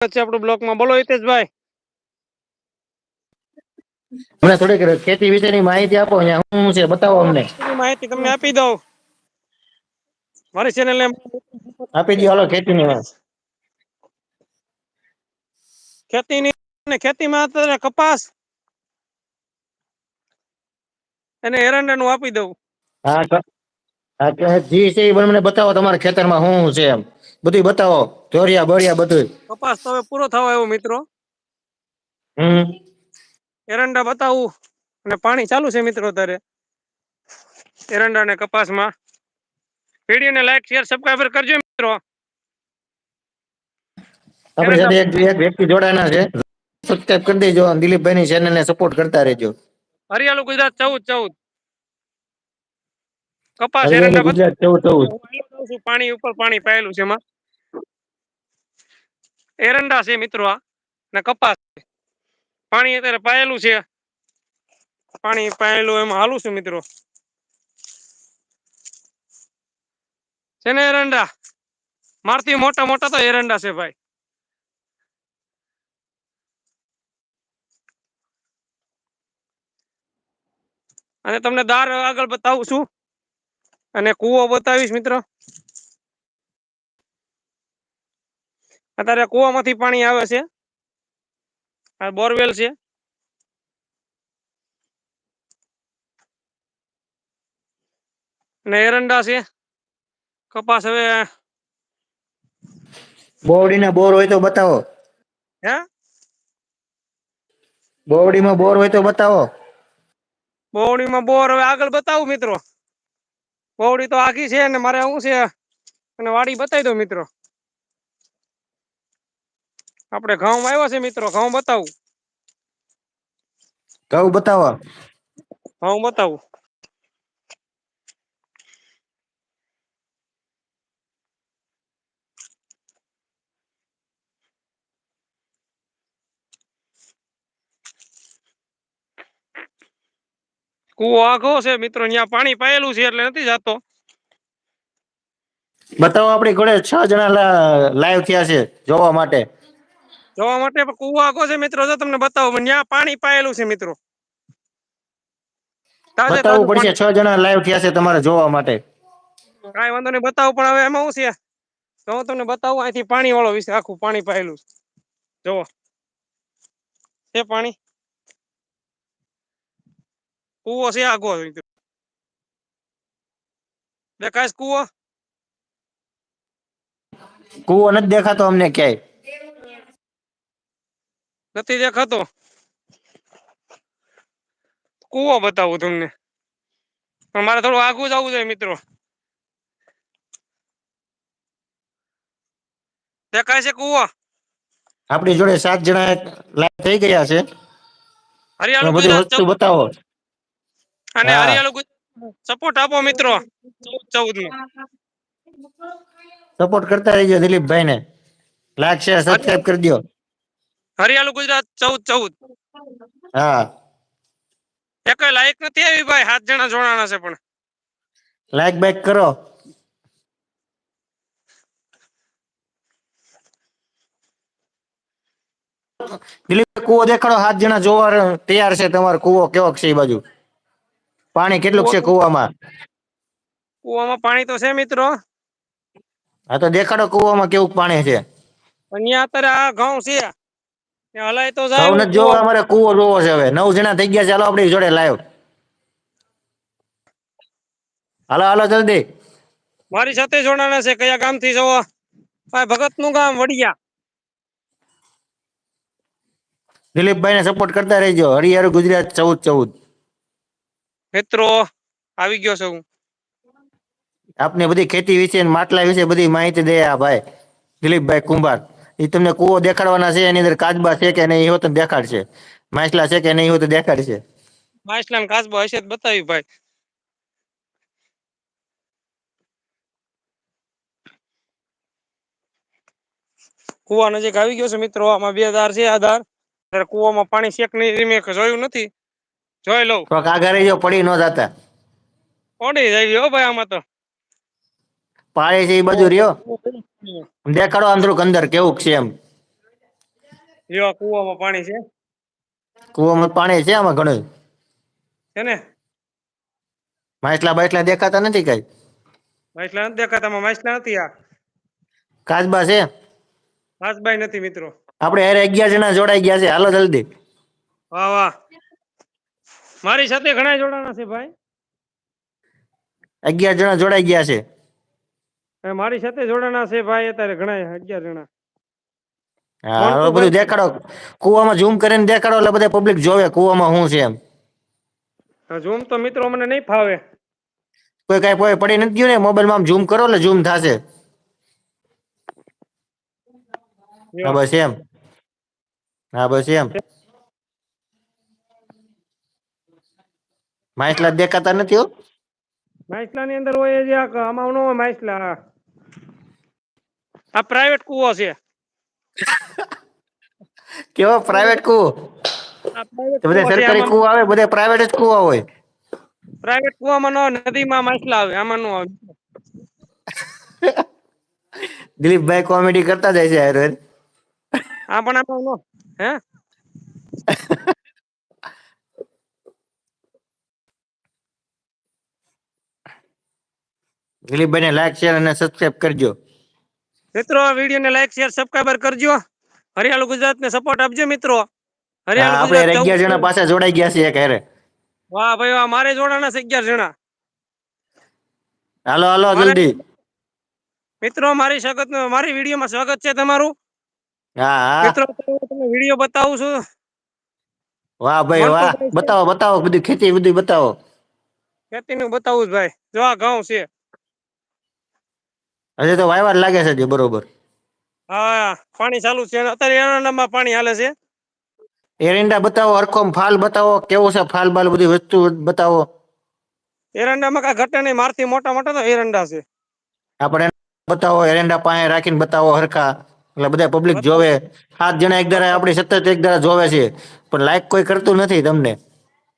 છે આપણું બ્લોકમાં બોલો હિતેશભાઈ. મને થોડીક ખેતી વિશેની માહિતી આપો અહીંયા શું છે બતાવો અમને. માહિતી તમને આપી દઉં. મારી ચેનલ ને આપી દો હાલો ખેતીની વાત. ખેતીની અને ખેતીમાં અત્યારે કપાસ અને એરંડાનું આપી દઉં. હા જી છે એ મને બતાવો તમારા ખેતરમાં શું છે એમ. બધું બતાવો ધોરિયા બળિયા બધું કપાસ તો હવે પૂરો થવા આવ્યો મિત્રો. હમ. એરંડા બતાવું અને પાણી ચાલુ છે મિત્રો અત્યારે. એરંડા અને કપાસમાં. વિડીયોને લાઈક શેર સબસ્ક્રાઈબર કરજો મિત્રો. આપણે સાથે એક એક વ્યક્તિ જોડાના છે. સબસ્ક્રાઇબ કરી દેજો દિલીપભાઈ ની ચેનલ ને સપોર્ટ કરતા રહેજો. હરિયાળું ગુજરાત ચૌદ ચૌદ. કપાસ એરંડા ગુજરાત પાણી ઉપર પાણી પાયેલું છે એમાં. એરંડા છે મિત્રો આ ને કપાસ પાણી અત્યારે પાયેલું છે. પાણી પાયેલું એમાં હાલું છું મિત્રો. છે ને એરંડા? મારથી મોટા મોટા તો એરંડા છે ભાઈ. અને તમને દાર આગળ બતાવું છું. અને કૂવો બતાવીશ મિત્રો. અત્યારે કૂવામાંથી પાણી આવે છે. આ બોરવેલ છે. અને એરંડા છે. કપાસ હવે બોવડીના બોર હોય તો બતાવો. હે? બોવડીમાં બોર હોય તો બતાવો. બોવડીમાં બોર હવે આગળ બતાવું મિત્રો. બોવડી તો આખી છે ને મારે શું છે? અને વાડી બતાવી દો મિત્રો. આપણે ઘઉં આવ્યો છે મિત્રો ઘઉં બતાવું. ઘઉં બતાવો. ઘઉં બતાવું. કૂવો આખો છે મિત્રો અહીંયા પાણી પાયેલું છે એટલે નથી જતો. બતાવો આપણી ઘોડે છ જણા લાઈવ થયા છે જોવા માટે. જોવા માટે કુવો આખો છે મિત્રો જો તમને બતાવો ત્યાં પાણી પાયેલું છે મિત્રો. બતાવવું પડશે છ જણા લાઈવ થયા છે તમારે જોવા માટે. કાંઈ વાંધો નહીં બતાવું પણ હવે એમાં શું છે? તો હું તમને બતાવું અહીંથી પાણી વાળો વિશે આખું પાણી પાયેલું છે. જોવો. છે પાણી? કૂવો છે આગો દેખાય છે કૂવો કૂવો નથી દેખાતો અમને ક્યાંય નથી દેખાતો કૂવો બતાવું તમને પણ મારે થોડું આગું આવવું જોઈએ મિત્રો દેખાય છે કૂવો આપણી જોડે સાત જણા લાઈવ થઈ ગયા છે બધી વસ્તુ બતાવો અને હા. સપોર્ટ આપો મિત્રો. ચૌદ ચૌદમાં સપોર્ટ કરતા રહેજો દિલીપભાઈ ને લાઈક શેર સબસ્ક્રાઇબ કરી દો હરિયાળુ ગુજરાત ચૌદ ચૌદ. હા. એક લાઈક નથી આવી ભાઈ સાત જણા જોડાણા છે પણ. લાઈક બાઈક કરો. દિલીપ કુવો દેખાડો સાત જણા જોવા તૈયાર છે તમારો કુવો કેવો છે એ બાજુ? પાણી કેટલું છે કુવામાં? કુવામાં પાણી તો છે મિત્રો. હા તો દેખાડો કુવામાં કેવું પાણી છે. અહીંયા અત્યારે આ ઘઉં છે. હલાય તો જાય. ઘઉં જોવો અમારે કુવો જોવો છે હવે. નવ જણા થઈ ગયા ચાલો આપણી જોડે લાઈવ. હાલો હાલો જલ્દી. મારી સાથે જોડાણા છે. કયા ગામથી જવો ભગતનું ગામ વડિયા. દિલીપભાઈ ને સપોર્ટ કરતા રહેજો. હરિયાળું ગુજરાત ચૌદ ચૌદ. મિત્રો આવી ગયો છે હું. આપને બધી ખેતી વિશે માટલા વિશે બધી માહિતી દે આ ભાઈ દિલીપભાઈ કુંભાર. એ તમને કુવો દેખાડવાના છે એની અંદર કાચબા છે કે નહીં એ તો દેખાડશે. માછલા છે કે નહીં હોત દેખાડશે. માછલા કાચબો હશે બતાવી ભાઈ. કુવા નજીક આવી ગયો છે મિત્રો આમાં બે ધાર છે આધાર ધાર. કુવામાં પાણી શેક નહીં મેં જોયું નથી. જોઈ લઉં. તો કાગરે જો પડી નો જાતા. પડી જાય હો ભાઈ આમાં તો. પાડે છે એ બધું રહ્યો? દેખાડો અંદરું અંદર કેવું છે એમ. રહ્યો કુવામાં પાણી છે? કુવામાં પાણી છે આમાં ઘણું. છે ને? માછલા બાછલા દેખાતા નથી કઈ? માછલા નથી દેખાતા માછલા નથી આ. કાચબા છે? કાચબાઈ નથી મિત્રો. આપણે હારે અગિયાર જણા જોડાઈ ગયા છે. હાલો જલ્દી. વાહ વાહ. મારી સાથે ઘણા જોડાણા છે ભાઈ. અગિયાર જણા જોડાઈ ગયા છે. મારી સાથે જોડાણા છે ભાઈ અત્યારે ઘણા અગિયાર જણા. હા બધું દેખાડો. કુવામાં ઝૂમ કરીને દેખાડો એટલે બધા પબ્લિક જોવે કુવામાં શું છે એમ. ઝૂમ તો મિત્રો મને નહીં ફાવે. કોઈ કઈ કોઈ પડી નથી ગયું ને મોબાઈલમાં આમ ઝૂમ કરો એટલે ઝૂમ થશે. હા બસ એમ. હા બસ એમ. માછલા દેખાતા નથી હો. માછલા ની અંદર હોય જે આમાં નો માછલા. આ પ્રાઇવેટ કુવો છે. કેવો પ્રાઇવેટ કુવો? બધા સરકારી કુવો આવે બધા પ્રાઇવેટ જ કુવા હોય. પ્રાઇવેટ કુવામાં નો નદીમાં માછલા આવે આમાં નો આવે. દિલીપભાઈ કોમેડી કરતા જાય છે. આ પણ આમાં હે? દિલીપભાઈને લાઈક શેર અને સબસ્ક્રાઇબ કરજો. મિત્રો આ વીડિયો ને લાઈક શેર સબસ્ક્રાઇબર કરજો. હરિયાળુ ગુજરાત ને સપોર્ટ આપજો મિત્રો. હરિયાળુ આપણે હારે ગુજરાત અગિયાર જણા પાસે જોડાઈ ગયા છે એક હારે વાહ ભાઈ વાહ મારે જોડાણા છે અગિયાર જણા. હાલો હાલો જલ્દી. મિત્રો મારી સ્વાગત મારી વિડીયોમાં સ્વાગત છે તમારું. હા હા. મિત્રો તમને વીડિયો બતાવું છું. વાહ ભાઈ વાહ. બતાવો બતાવો બધી ખેતી બધી બતાવો. ખેતીનું બતાવું ભાઈ. જો આ ઘઉં છે. હજી તો વાયવાર લાગે છે જે બરોબર. હા પાણી ચાલુ છે અત્યારે એરંડામાં પાણી હાલે છે. એરંડા બતાવો હરખોમ ફાલ બતાવો કેવો છે ફાલ બાલ બધી વસ્તુ બતાવો. એરંડામાં કા ઘટે નહીં મારથી મોટા મોટા તો એરંડા છે. આપણે બતાવો એરંડા પાસે રાખીને બતાવો હરખા. એટલે બધા પબ્લિક જોવે. સાત જણા એક ધારા આપણી સતત એક ધારા જોવે છે. પણ લાઈક કોઈ કરતું નથી તમને.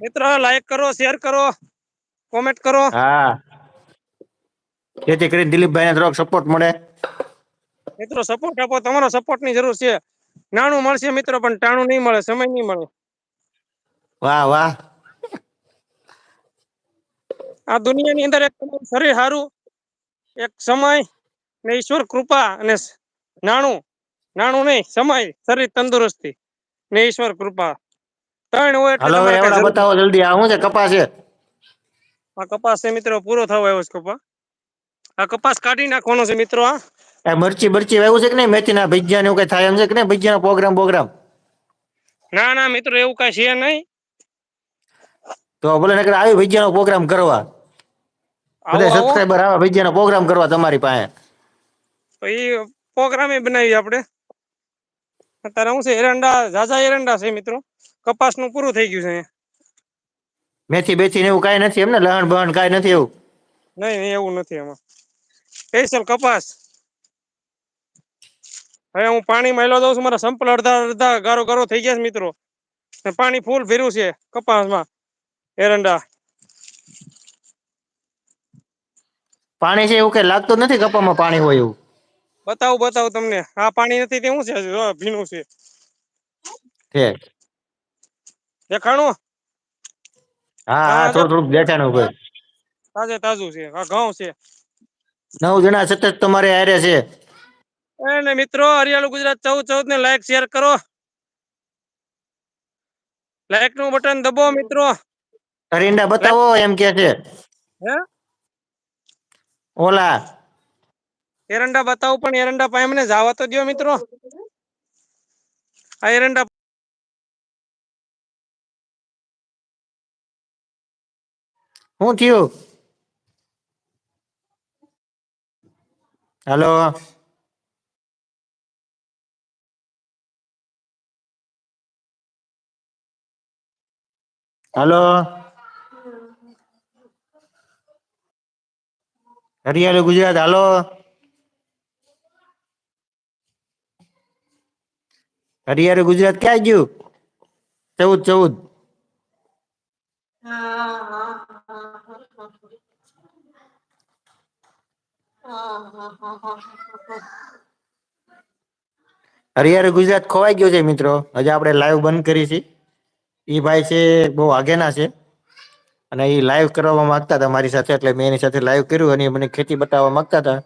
મિત્રો લાઈક કરો શેર કરો કોમેન્ટ કરો. હા. જેથી કરીને દિલીપભાઈને થોડોક સપોર્ટ મળે. મિત્રો સપોર્ટ આપો. તમારો સપોર્ટની જરૂર છે. નાણું મળશે મિત્રો પણ ટાણું નહીં મળે સમય નહીં મળે. વાહ વાહ. આ દુનિયાની અંદર એક શરીર સારું એક સમય ને ઈશ્વર કૃપા અને નાણું. નાણું નહીં સમય શરીર તંદુરસ્તી ને ઈશ્વર કૃપા. ત્રણ હોય એટલે બતાવો જલ્દી. આ શું છે? કપાસ છે? આ કપાસ છે મિત્રો પૂરો થવા આવ્યો છે કપા. આ કપાસ કાઢી નાખવાનો છે મિત્રો આ એ મરચી બરચી વાવ્યું છે કે નહીં? મેથીના ભજીયા ને એવું કઈ થાય એમ છે કે નહીં? ભજીયાનો પ્રોગ્રામ પ્રોગ્રામ ના ના મિત્રો એવું કઈ છે નહીં. તો ભલે નકર આવી ભજીયાનો પ્રોગ્રામ કરવા. આવો બધા આવો. સબસ્ક્રાઈબર આવે ભજીયાનો પ્રોગ્રામ કરવા તમારી પાસે. તો એ પ્રોગ્રામ બનાવી આપણે. અત્યારે શું છે એરંડા ઝાઝા એરંડા છે મિત્રો. કપાસનું પૂરું થઈ ગયું છે અહીંયા. મેથી બેથી ને એવું કાંઈ નથી એમ ને? લહણ બહણ કાંઈ નથી એવું? નહીં નહીં એવું નથી એમાં. સ્પેશિયલ કપાસ. હવે હું પાણી માયલો દઉં છું. મારા સંપલ અડધા અડધા ગારો ગારો થઈ ગયા છે મિત્રો. પાણી ફૂલ ભીરું છે કપાસમાં. એરંડા. પાણી છે એવું કઈ લાગતું નથી કપામાં પાણી હોય એવું? બતાવું બતાવું તમને. આ પાણી નથી તે શું છે? ભીનું છે. દેખાણું? હા હા થોડું દેખાણું ભાઈ તાજે તાજું છે. આ ઘઉં છે. નવ જણા સતત તમારે હારે છે. અને મિત્રો હરિયાળું ગુજરાત ચૌદ ચૌદ ને લાઈક શેર કરો. લાઈકનું બટન દબો મિત્રો. અરિંડા બતાવો એમ કે છે. હે? ઓલા. એરંડા બતાવો પણ એરંડા પાસે મને જાવા તો દો મિત્રો. આ એરંડા શું થયું? હાલો હેલો હરિયાળુ ગુજરાત હાલો હરિયાળુ ગુજરાત ક્યાં ગયું? ચૌદ ચૌદ. હરિયાળું ગુજરાત ખોવાઈ ગયું છે મિત્રો. હજી આપણે લાઈવ બંધ કરી છે. એ ભાઈ છે, બહુ આગેના છે. અને એ લાઈવ કરવા માંગતા હતા મારી સાથે, એટલે મેં એની સાથે લાઈવ કર્યું અને મને ખેતી બતાવવા માંગતા હતા.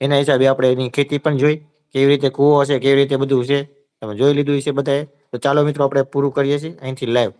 એના હિસાબે આપણે એની ખેતી પણ જોઈ, કેવી રીતે કૂવો છે, કેવી રીતે બધું છે. તમે જોઈ લીધું છે બધાએ. તો ચાલો મિત્રો, આપણે પૂરું કરીએ છીએ અહીંથી લાઈવ